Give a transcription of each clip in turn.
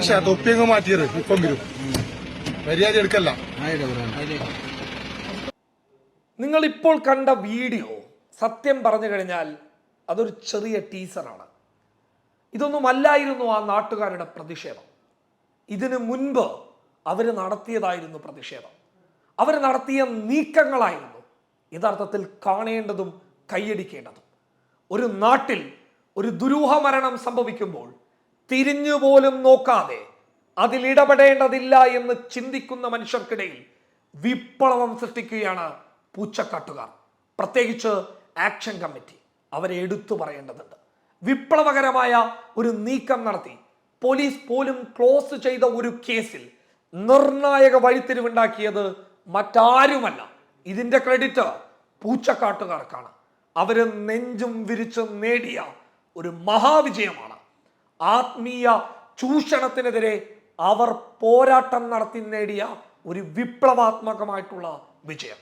മനുഷ്യ തൊപ്പിയങ്ങ് മാറ്റിയത് ഇപ്പം വരും. മര്യാദ എടുക്കല്ല. നിങ്ങൾ ഇപ്പോൾ കണ്ട വീഡിയോ സത്യം പറഞ്ഞു കഴിഞ്ഞാൽ അതൊരു ചെറിയ ടീസറാണ്. ഇതൊന്നുമല്ലായിരുന്നു ആ നാട്ടുകാരുടെ പ്രതിഷേധം. ഇതിനു മുൻപ് അവർ നടത്തിയതായിരുന്നു പ്രതിഷേധം. അവർ നടത്തിയ നീക്കങ്ങളായിരുന്നു യഥാർത്ഥത്തിൽ കാണേണ്ടതും കൈയടിക്കേണ്ടതും. ഒരു നാട്ടിൽ ഒരു ദുരൂഹ മരണം സംഭവിക്കുമ്പോൾ തിരിഞ്ഞു പോലും നോക്കാതെ അതിൽ ഇടപെടേണ്ടതില്ല എന്ന് ചിന്തിക്കുന്ന മനുഷ്യർക്കിടയിൽ വിപ്ലവം സൃഷ്ടിക്കുകയാണ് പൂച്ചക്കാട്ടുകാർ. പ്രത്യേകിച്ച് ആക്ഷൻ കമ്മിറ്റി അവരെ എടുത്തു പറയേണ്ടതുണ്ട്. വിപ്ലവകരമായ ഒരു നീക്കം നടത്തി പോലീസ് പോലും ക്ലോസ് ചെയ്ത ഒരു കേസിൽ നിർണായക വഴിത്തിരിവുണ്ടാക്കിയത് മറ്റാരുമല്ല. ഇതിന്റെ ക്രെഡിറ്റ് പൂച്ചക്കാട്ടുകാർക്കാണ്. അവർ നെഞ്ചും വിരിച്ച് നേടിയ ഒരു മഹാവിജയമാണ്. ആത്മീയ ചൂഷണത്തിനെതിരെ അവർ പോരാട്ടം നടത്തി നേടിയ ഒരു വിപ്ലവാത്മകമായിട്ടുള്ള വിജയം.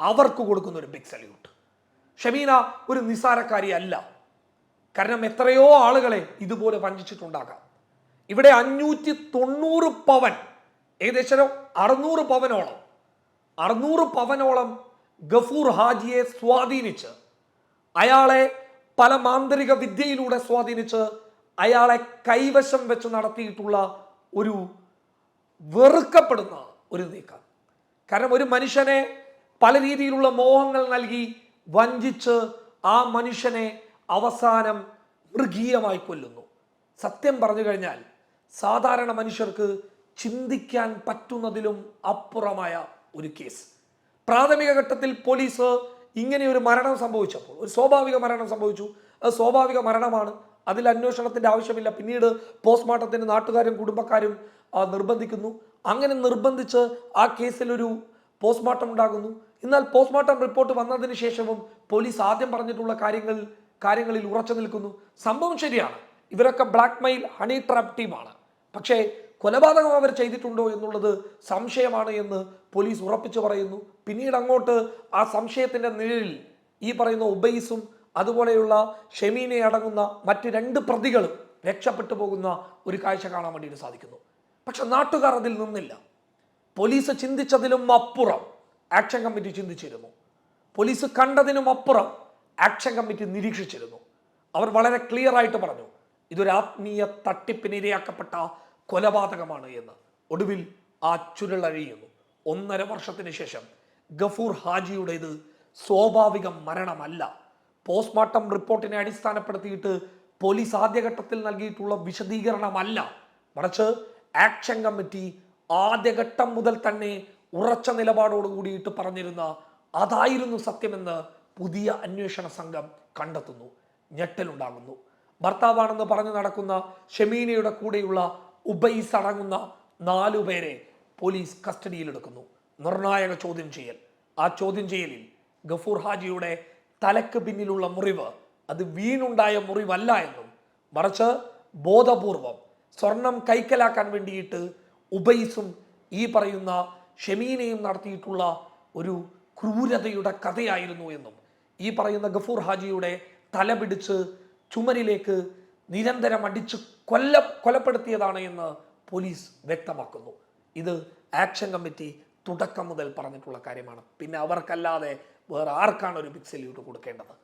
അവർക്ക് കൊടുക്കുന്ന ഒരു ബിഗ് സല്യൂട്ട് ഷമീന ഒരു നിസാരക്കാരി അല്ല കാരണം എത്രയോ ആളുകളെ ഇതുപോലെ വഞ്ചിച്ചിട്ടുണ്ടാകാം. ഇവിടെ അഞ്ഞൂറ്റി തൊണ്ണൂറ് പവൻ ഏകദേശം അറുന്നൂറ് പവനോളം അറുന്നൂറ് പവനോളം ഗഫൂർ ഹാജിയെ സ്വാധീനിച്ച് അയാളെ പല മാന്ത്രിക വിദ്യയിലൂടെ സ്വാധീനിച്ച് അയാളെ കൈവശം വെച്ച് നടത്തിയിട്ടുള്ള ഒരു വെറുക്കപ്പെടുന്ന ഒരു നീക്കം. കാരണം ഒരു മനുഷ്യനെ പല രീതിയിലുള്ള മോഹങ്ങൾ നൽകി വഞ്ചിച്ച് ആ മനുഷ്യനെ അവസാനം മൃഗീയമായി കൊല്ലുന്നു. സത്യം പറഞ്ഞു കഴിഞ്ഞാൽ സാധാരണ മനുഷ്യർക്ക് ചിന്തിക്കാൻ പറ്റുന്നതിലും അപ്പുറമായ ഒരു കേസ്. പ്രാഥമിക ഘട്ടത്തിൽ പോലീസ് ഇങ്ങനെ ഒരു മരണം സംഭവിച്ചപ്പോൾ ഒരു സ്വാഭാവിക മരണം സംഭവിച്ചു. അത് സ്വാഭാവിക മരണമാണ്. അതിൽ അന്വേഷണത്തിന്റെ ആവശ്യമില്ല. പിന്നീട് പോസ്റ്റ്മോർട്ടത്തിന് നാട്ടുകാരും കുടുംബക്കാരും നിർബന്ധിക്കുന്നു. അങ്ങനെ നിർബന്ധിച്ച് ആ കേസിലൊരു പോസ്റ്റ്മോർട്ടം ഉണ്ടാകുന്നു. എന്നാൽ പോസ്റ്റ്മോർട്ടം റിപ്പോർട്ട് വന്നതിന് ശേഷവും പോലീസ് ആദ്യം പറഞ്ഞിട്ടുള്ള കാര്യങ്ങൾ കാര്യങ്ങളിൽ ഉറച്ചു നിൽക്കുന്നു. സംഭവം ശരിയാണ്. ഇവരൊക്കെ ബ്ലാക്ക് മെയിൽ ഹണി ട്രാപ്പ് ടീമാണ് പക്ഷേ കൊലപാതകം അവർ ചെയ്തിട്ടുണ്ടോ എന്നുള്ളത് സംശയമാണ് എന്ന് പോലീസ് ഉറപ്പിച്ചു പറയുന്നു. പിന്നീട് അങ്ങോട്ട് ആ സംശയത്തിന്റെ നിഴലിൽ ഈ പറയുന്ന ഉബൈസും അതുപോലെയുള്ള ഷെമീനെ അടങ്ങുന്ന മറ്റ് രണ്ട് പ്രതികളും രക്ഷപ്പെട്ടു പോകുന്ന ഒരു കാഴ്ച കാണാൻ വേണ്ടിയിട്ട് സാധിക്കുന്നു. പക്ഷെ നാട്ടുകാർ അതിൽ നിന്നില്ല. പോലീസ് ചിന്തിച്ചതിലും അപ്പുറം ആക്ഷൻ കമ്മിറ്റി ചിന്തിച്ചിരുന്നു. പോലീസ് കണ്ടതിനും അപ്പുറം ആക്ഷൻ കമ്മിറ്റി നിരീക്ഷിച്ചിരുന്നു. അവർ വളരെ ക്ലിയർ ആയിട്ട് പറഞ്ഞു ഇതൊരു ആത്മീയ തട്ടിപ്പിനിരയാക്കപ്പെട്ട കൊലപാതകമാണ് എന്ന്. ഒടുവിൽ ആ ചുരുളഴിയുന്നു ഒന്നര വർഷത്തിന് ശേഷം ഗഫൂർ ഹാജിയുടേത് സ്വാഭാവിക മരണമല്ല. പോസ്റ്റ്മോർട്ടം റിപ്പോർട്ടിനെ അടിസ്ഥാനപ്പെടുത്തിയിട്ട് പോലീസ് ആദ്യഘട്ടത്തിൽ നൽകിയിട്ടുള്ള വിശദീകരണമല്ല. മറിച്ച് ആക്ഷൻ കമ്മിറ്റി ആദ്യഘട്ടം മുതൽ തന്നെ ഉറച്ച നിലപാടോട് കൂടിയിട്ട് പറഞ്ഞിരുന്ന അതായിരുന്നു സത്യമെന്ന് പുതിയ അന്വേഷണ സംഘം കണ്ടെത്തുന്നു. ഞെട്ടലുണ്ടാകുന്നു. ഭർത്താവാണെന്ന് പറഞ്ഞു നടക്കുന്ന ഷെമീനയുടെ കൂടെയുള്ള ഉബൈസ് അടങ്ങുന്ന നാലുപേരെ പോലീസ് കസ്റ്റഡിയിലെടുക്കുന്നു. നിർണായക ചോദ്യം ചെയ്യൽ. ആ ചോദ്യം ചെയ്യലിൽ ഗഫൂർ ഹാജിയുടെ തലക്ക് പിന്നിലുള്ള മുറിവ് അത് വീണുണ്ടായ മുറിവല്ല എന്നും മറിച്ച് ബോധപൂർവം സ്വർണം കൈക്കലാക്കാൻ വേണ്ടിയിട്ട് ഉബൈസും ഈ പറയുന്ന ഷെമീനയും നടത്തിയിട്ടുള്ള ഒരു ക്രൂരതയുടെ കഥയായിരുന്നു എന്നും ഈ പറയുന്ന ഗഫൂർ ഹാജിയുടെ തല പിടിച്ച് ചുമരിലേക്ക് നിരന്തരം അടിച്ച് കൊല്ല കൊലപ്പെടുത്തിയതാണ് എന്ന് പോലീസ് വ്യക്തമാക്കുന്നു. ഇത് ആക്ഷൻ കമ്മിറ്റി തുടക്കം മുതൽ പറഞ്ഞിട്ടുള്ള കാര്യമാണ്. പിന്നെ അവർക്കല്ലാതെ വേറെ ആർക്കാണ് ഒരു ബിഗ് സല്യൂട്ട് കൊടുക്കേണ്ടത്?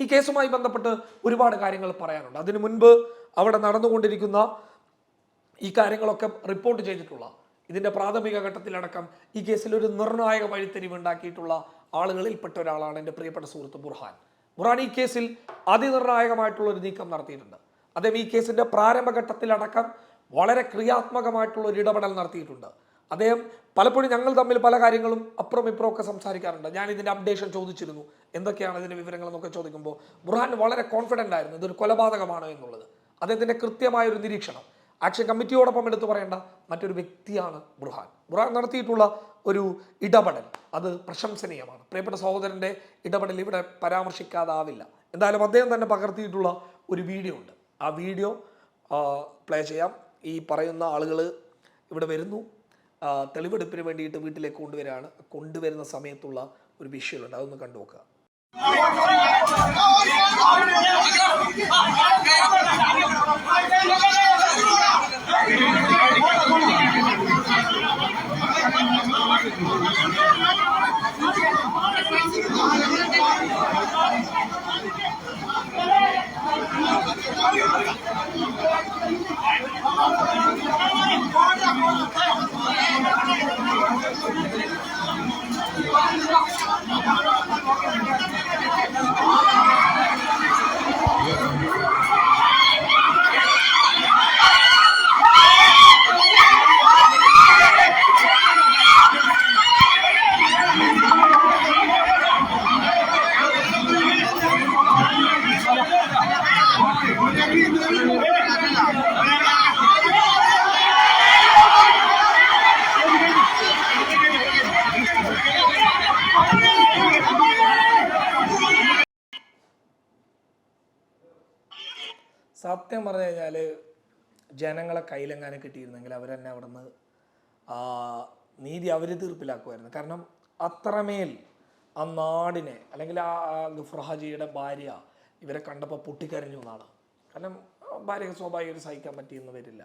ഈ കേസുമായി ബന്ധപ്പെട്ട് ഒരുപാട് കാര്യങ്ങൾ പറയാനുണ്ട്. അതിനു മുൻപ് അവിടെ നടന്നുകൊണ്ടിരിക്കുന്ന ഈ കാര്യങ്ങളൊക്കെ റിപ്പോർട്ട് ചെയ്തിട്ടുള്ള ഇതിന്റെ പ്രാഥമിക ഘട്ടത്തിലടക്കം ഈ കേസിൽ ഒരു നിർണായക വഴിത്തിരിവ് ഉണ്ടാക്കിയിട്ടുള്ള ആളുകളിൽപ്പെട്ട ഒരാളാണ് എന്റെ പ്രിയപ്പെട്ട സുഹൃത്ത് ബുർഹാൻ. ബുർഹാൻ ഈ കേസിൽ അതിനിർണായകമായിട്ടുള്ള ഒരു നീക്കം നടത്തിയിട്ടുണ്ട്. അദ്ദേഹം ഈ കേസിന്റെ പ്രാരംഭഘട്ടത്തിലടക്കം വളരെ ക്രിയാത്മകമായിട്ടുള്ള ഒരു ഇടപെടൽ നടത്തിയിട്ടുണ്ട്. അദ്ദേഹം പലപ്പോഴും ഞങ്ങൾ തമ്മിൽ പല കാര്യങ്ങളും അപ്പുറം ഇപ്പുറം ഒക്കെ സംസാരിക്കാറുണ്ട്. ഞാൻ ഇതിന്റെ അപ്ഡേഷൻ ചോദിച്ചിരുന്നു. എന്തൊക്കെയാണ് ഇതിന്റെ വിവരങ്ങൾ എന്നൊക്കെ ചോദിക്കുമ്പോൾ ബുർഹാൻ വളരെ കോൺഫിഡന്റ് ആയിരുന്നു. ഇതൊരു കൊലപാതകമാണോ എന്നുള്ളത്. അദ്ദേഹത്തിന്റെ കൃത്യമായ ഒരു നിരീക്ഷണം. ആക്ഷൻ കമ്മിറ്റിയോടൊപ്പം എടുത്തു പറയേണ്ട മറ്റൊരു വ്യക്തിയാണ് ബുർഹാൻ. ബുർഹാൻ നടത്തിയിട്ടുള്ള ഒരു ഇടപെടൽ അത് പ്രശംസനീയമാണ്. പ്രിയപ്പെട്ട സഹോദരന്റെ ഇടപെടൽ ഇവിടെ പരാമർശിക്കാതാവില്ല. എന്തായാലും അദ്ദേഹം തന്നെ പകർത്തിയിട്ടുള്ള ഒരു വീഡിയോ ഉണ്ട്. ആ വീഡിയോ പ്ലേ ചെയ്യാം. ഈ പറയുന്ന ആളുകൾ ഇവിടെ വരുന്നു. തെളിവെടുപ്പിന് വേണ്ടിയിട്ട് വീട്ടിലേക്ക് കൊണ്ടുവരാണ് കൊണ്ടുവരുന്ന സമയത്തുള്ള ഒരു വിഷ്വലുണ്ട് അതൊന്ന് കണ്ടു Thank you. സത്യം പറഞ്ഞു കഴിഞ്ഞാൽ ജനങ്ങളെ കയ്യിലെങ്ങാനും കിട്ടിയിരുന്നെങ്കിൽ അവർ തന്നെ അവിടെ നിന്ന് നീതി അവർ തീർപ്പിലാക്കുമായിരുന്നു. കാരണം അത്രമേൽ ആ നാടിനെ അല്ലെങ്കിൽ ആ ഗുഫ്രഹാജിയുടെ ഭാര്യ ഇവരെ കണ്ടപ്പോൾ പൊട്ടിക്കരഞ്ഞു എന്നാണ്. കാരണം ഭാര്യയ്ക്ക് സ്വാഭാവികം സഹിക്കാൻ പറ്റിയെന്ന് വരില്ല.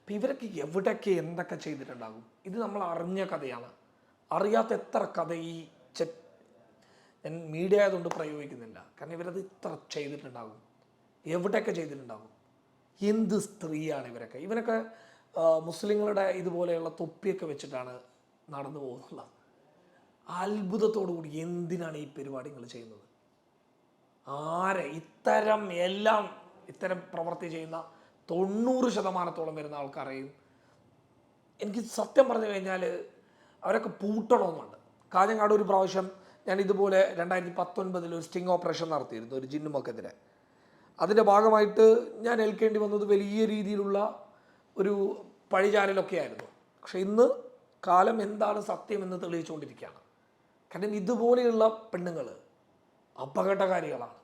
അപ്പം ഇവരൊക്കെ എവിടെയൊക്കെ എന്തൊക്കെ ചെയ്തിട്ടുണ്ടാകും? ഇത് നമ്മൾ അറിഞ്ഞ കഥയാണ്. അറിയാത്ത എത്ര കഥ ഈ ചെ ഞാൻ മീഡിയ ആയതുകൊണ്ട് പ്രയോഗിക്കുന്നില്ല. കാരണം ഇവരത് ഇത്ര ചെയ്തിട്ടുണ്ടാകും. എവിടെയൊക്കെ ചെയ്തിട്ടുണ്ടാകും? എന്ത് സ്ത്രീയാണ് ഇവരൊക്കെ? ഇവരൊക്കെ മുസ്ലിങ്ങളുടെ ഇതുപോലെയുള്ള തൊപ്പിയൊക്കെ വെച്ചിട്ടാണ് നടന്നു പോകുന്നുള്ളത് അത്ഭുതത്തോടു കൂടി എന്തിനാണ് ഈ പരിപാടികൾ ചെയ്യുന്നത്? ആരെ? ഇത്തരം എല്ലാം ഇത്തരം പ്രവൃത്തി ചെയ്യുന്ന തൊണ്ണൂറ് ശതമാനത്തോളം വരുന്ന ആൾക്കാരെയും എനിക്ക് സത്യം പറഞ്ഞു കഴിഞ്ഞാൽ അവരൊക്കെ പൂട്ടണമെന്നുണ്ട്. കാഞ്ഞങ്ങാട് ഒരു പ്രാവശ്യം ഞാൻ ഇതുപോലെ രണ്ടായിരത്തി പത്തൊൻപതിൽ ഒരു സ്റ്റിങ് ഓപ്പറേഷൻ നടത്തിയിരുന്നു ഒരു ജിന്നുമക്കെതിരെ. അതിന്റെ ഭാഗമായിട്ട് ഞാൻ ഏൽക്കേണ്ടി വന്നത് വലിയ രീതിയിലുള്ള ഒരു പഴിചാരലൊക്കെ ആയിരുന്നു പക്ഷെ ഇന്ന് കാലം എന്താണ് സത്യം എന്ന് തെളിയിച്ചുകൊണ്ടിരിക്കുകയാണ്. കാരണം ഇതുപോലെയുള്ള പെണ്ണുങ്ങൾ അപകടകാരികളാണ്.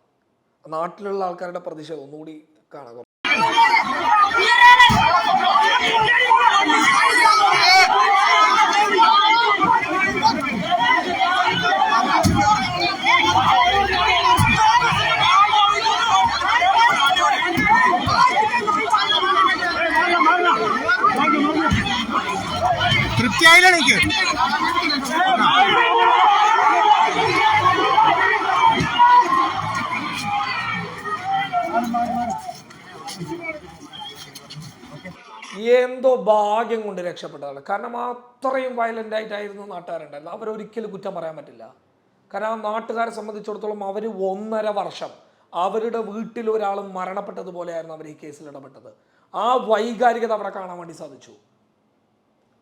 നാട്ടിലുള്ള ആൾക്കാരുടെ പ്രതിഷേധം ഒന്നുകൂടി കാണാം. എന്തോ ഭാഗ്യം കൊണ്ട് രക്ഷപ്പെട്ടതാണ്. കാരണം അത്രയും വയലന്റ് ആയിട്ടായിരുന്നു നാട്ടുകാരുണ്ടായിരുന്നത്. അവരൊരിക്കലും കുറ്റം പറയാൻ പറ്റില്ല. കാരണം നാട്ടുകാരെ സംബന്ധിച്ചിടത്തോളം അവർ ഒന്നര വർഷം അവരുടെ വീട്ടിൽ ഒരാൾ മരണപ്പെട്ടതുപോലെയായിരുന്നു അവർ ഈ കേസിൽ ഇടപെട്ടത്. ആ വൈകാരികത അവിടെ കാണാൻ വേണ്ടി സാധിച്ചു.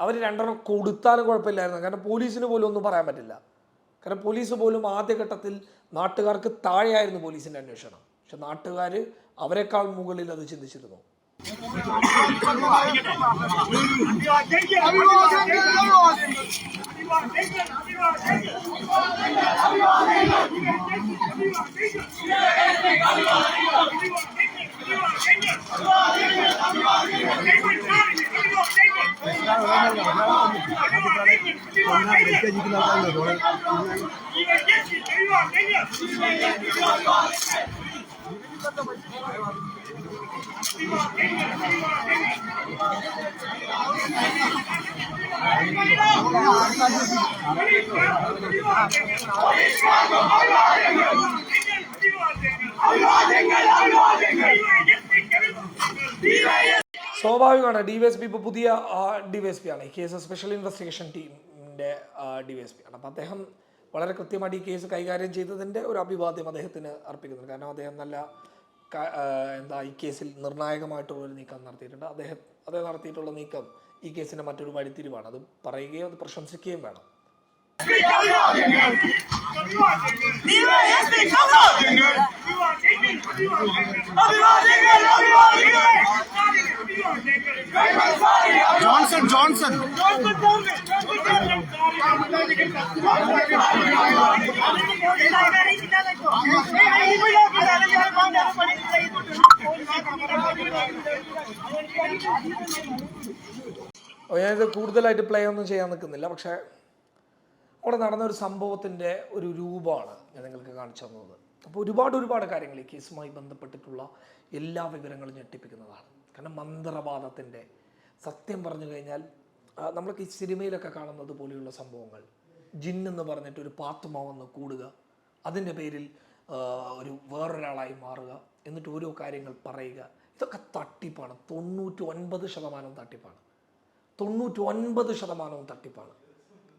അവർ രണ്ടെണ്ണം കൊടുത്താലും കുഴപ്പമില്ലായിരുന്നു. കാരണം പോലീസിന് പോലും ഒന്നും പറയാൻ പറ്റില്ല. കാരണം പോലീസ് പോലും ആദ്യഘട്ടത്തിൽ നാട്ടുകാർക്ക് താഴെയായിരുന്നു പോലീസിന്റെ അന്വേഷണം. പക്ഷെ നാട്ടുകാർ അവരെക്കാൾ മുകളിൽ അത് ചിന്തിച്ചിരുന്നു. அல்வாதங்கள் அல்வாதங்கள் സ്വാഭാവികമാണ്. ഡി വൈ എസ് പി ഇപ്പോൾ പുതിയ ഡി വൈ എസ് പി ആണ്. ഈ കേസ് സ്പെഷ്യൽ ഇൻവെസ്റ്റിഗേഷൻ ടീമിന്റെ ഡി വൈ എസ് പി ആണ്. അപ്പോൾ അദ്ദേഹം വളരെ കൃത്യമായിട്ട് ഈ കേസ് കൈകാര്യം ചെയ്തതിന്റെ ഒരു അഭിവാദ്യം അദ്ദേഹത്തിന് അർപ്പിക്കുന്നുണ്ട് കാരണം അദ്ദേഹം നല്ല എന്താ ഈ കേസിൽ നിർണായകമായിട്ടുള്ള ഒരു നീക്കം നടത്തിയിട്ടുണ്ട്. അദ്ദേഹം അദ്ദേഹം നടത്തിയിട്ടുള്ള നീക്കം ഈ കേസിന്റെ മറ്റൊരു വഴിത്തിരിവാണ്. അത് പറയുകയും അത് പ്രശംസിക്കുകയും വേണം. ജോൺസൺ ജോൺസൺ ഞാനിത് കൂടുതലായിട്ട് പ്ലേ ഒന്നും ചെയ്യാൻ നിൽക്കുന്നില്ല. പക്ഷേ അവിടെ നടന്ന ഒരു സംഭവത്തിന്റെ ഒരു രൂപമാണ് ഞാൻ നിങ്ങൾക്ക് കാണിച്ചു തന്നത്. അപ്പോൾ ഒരുപാട് ഒരുപാട് കാര്യങ്ങൾ ഈ കേസുമായി ബന്ധപ്പെട്ടിട്ടുള്ള എല്ലാ വിവരങ്ങളും ഞെട്ടിപ്പിക്കുന്നതാണ്. കാരണം മന്ത്രവാദത്തിന്റെ സത്യം പറഞ്ഞു കഴിഞ്ഞാൽ നമ്മളൊക്കെ ഈ സിനിമയിലൊക്കെ കാണുന്നത് പോലെയുള്ള സംഭവങ്ങൾ. ജിന്നെന്ന് പറഞ്ഞിട്ട് ഒരു പാത്തുമ വന്ന് കൂടുക അതിന്റെ പേരിൽ ഒരു വേറൊരാളായി മാറുക എന്നിട്ട് ഓരോ കാര്യങ്ങൾ പറയുക. ഇതൊക്കെ തട്ടിപ്പാണ്. തൊണ്ണൂറ്റി ഒൻപത് ശതമാനവും തട്ടിപ്പാണ്. തൊണ്ണൂറ്റി ഒൻപത് ശതമാനവും തട്ടിപ്പാണ്.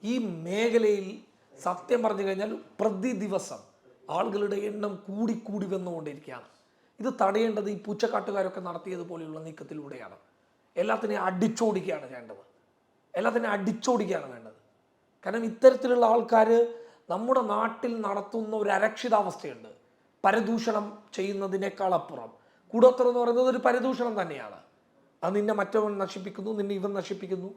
ഈ മേഖലയിൽ സത്യം പറഞ്ഞു കഴിഞ്ഞാൽ പ്രതി ദിവസം ആളുകളുടെ എണ്ണം കൂടിക്കൂടി വന്നുകൊണ്ടിരിക്കുകയാണ്. ഇത് തടയേണ്ടത് ഈ പൂച്ചക്കാട്ടുകാരൊക്കെ നടത്തിയതുപോലെയുള്ള നീക്കത്തിലൂടെയാണ്. എല്ലാത്തിനെയും അടിച്ചോടിക്കുകയാണ് വേണ്ടത് എല്ലാത്തിനെയും അടിച്ചോടിക്കുകയാണ് വേണ്ടത്. കാരണം ഇത്തരത്തിലുള്ള ആൾക്കാർ നമ്മുടെ നാട്ടിൽ നടത്തുന്ന ഒരു അരക്ഷിതാവസ്ഥയുണ്ട്. പരദൂഷണം ചെയ്യുന്നതിനേക്കാൾ അപ്പുറം. കൂടോത്തരം എന്ന് പറയുന്നത് ഒരു പരദൂഷണം തന്നെയാണ്. അത് നിന്നെ മറ്റവൻ നശിപ്പിക്കുന്നു നിന്നെ ഇവൻ നശിപ്പിക്കുന്നു.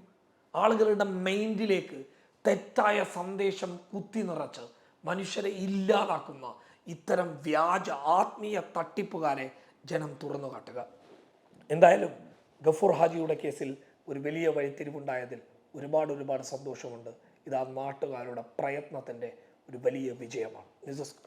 ആളുകളുടെ മൈൻഡിലേക്ക് തെറ്റായ സന്ദേശം കുത്തി നിറച്ച് മനുഷ്യരെ ഇല്ലാതാക്കുന്ന ഇത്തരം വ്യാജ ആത്മീയ തട്ടിപ്പുകാരെ ജനം തുറന്നു കാട്ടുക. എന്തായാലും ഗഫൂർ ഹാജിയുടെ കേസിൽ ഒരു വലിയ വഴിത്തിരിവുണ്ടായതിൽ ഒരുപാട് ഒരുപാട് സന്തോഷമുണ്ട്. ഇത് ആ നാട്ടുകാരുടെ പ്രയത്നത്തിന്റെ ഒരു വലിയ വിജയമാണ്. News desk